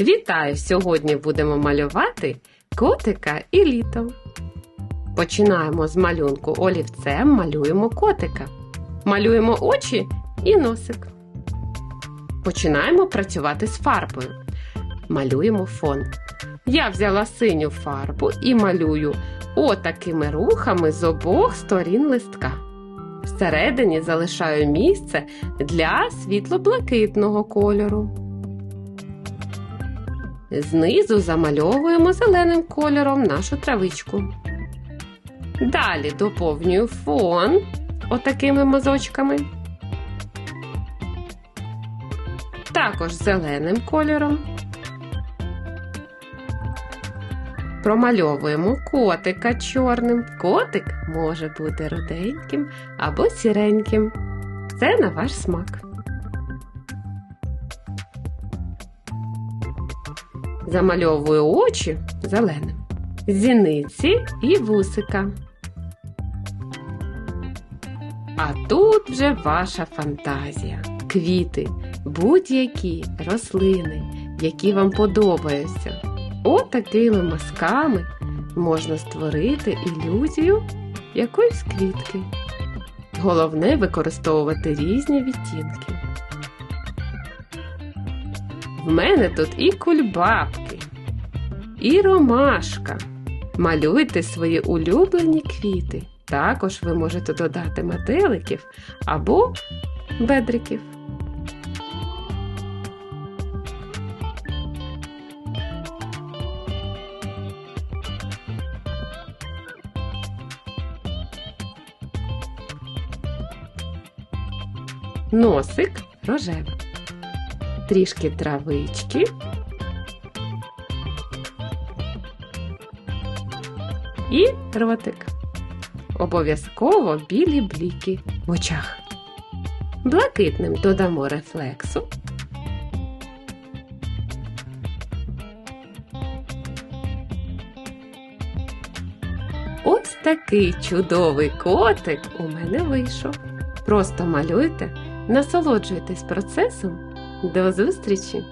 Вітаю! Сьогодні будемо малювати котика і літо. Починаємо з малюнку олівцем, малюємо котика. Малюємо очі і носик. Починаємо працювати з фарбою. Малюємо фон. Я взяла синю фарбу і малюю отакими рухами з обох сторін листка. Всередині залишаю місце для світло-блакитного кольору. Знизу замальовуємо зеленим кольором нашу травичку. Далі доповнюю фон отакими мазочками. Також зеленим кольором. Промальовуємо котика чорним. Котик може бути руденьким або сіреньким. Це на ваш смак. Замальовую очі зеленим, зіниці і вусика. А тут вже ваша фантазія. Квіти, будь-які рослини, які вам подобаються. Отакими мазками можна створити ілюзію якоїсь квітки. Головне використовувати різні відтінки. В мене тут і кульбабки, і ромашка. Малюйте свої улюблені квіти. Також ви можете додати метеликів або бедриків. Носик рожевий трішки травички. І ротик. Обов'язково білі бліки в очах. Блакитним додамо рефлексу. Ось такий чудовий котик у мене вийшов. Просто малюйте, насолоджуйтесь процесом до зустрічі!